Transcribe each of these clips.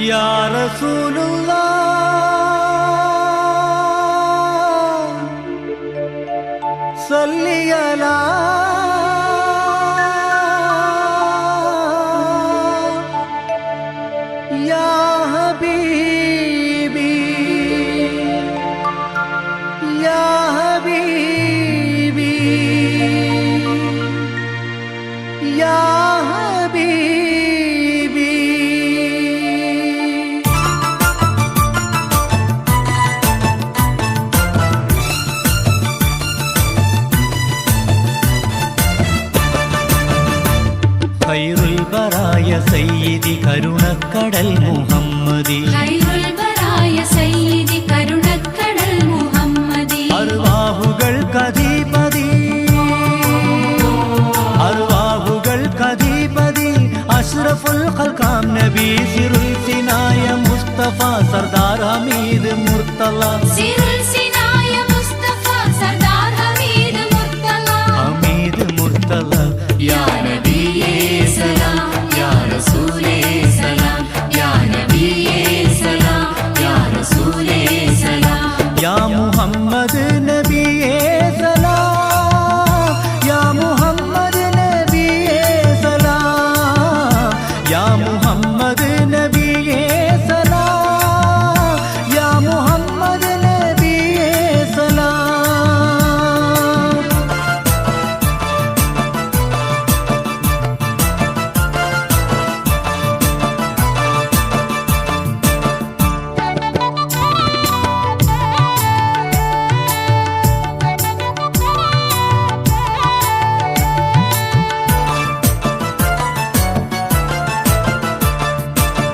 يا رسول الله صل على يا حبيبي ഖൈറുൽ ബറായ സയ്യിദി കരുണക്കടൽ മുഹമ്മദി. ഖൈറുൽ ബറായ സയ്യിദി കരുണക്കടൽ മുഹമ്മദി. അർവാഹുകൾ കധീപതി അർവാഹുകൾ കധീപതി അഷ്റഫുൽ ഖൽഖാം നബി സിറുൽ സിനായ മുസ്തഫ സർദാർ ഹമീദ് മുർത്തല. സിറുൽ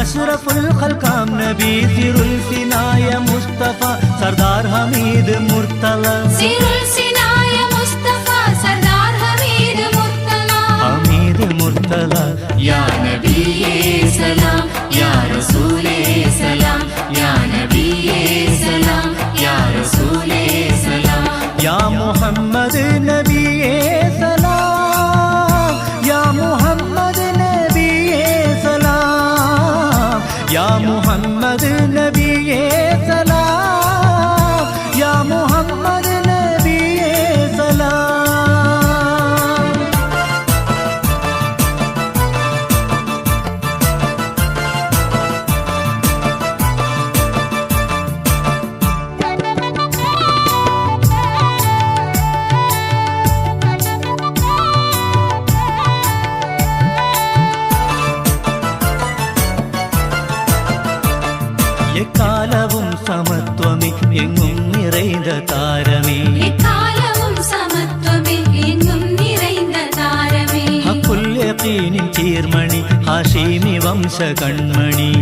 أشرف الخلق أم نبي سير السنا يا مصطفى سردار حميد مرتلى سير السنا എക്കാലവും സമത്വമേ എങ്ങും നിറൈത താരമേ. എക്കാലവും സമത്വമേ എങ്ങും നിറൈந்த താരമേ. ഹക്കുല്യീനിൻ ചീർമണി ഹാഷിമി വംശ കൺമണി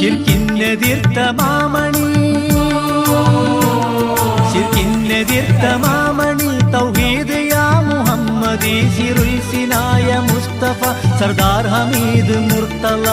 ശിർക്കിന്നെതിർത്ത മാമണി. ശിർക്കിന്നെതിർത്ത മാമണി തൗഹീദ് മുഹമ്മദി മുസ്തഫ സർദാർ ഹമീദ് മുർത്തല.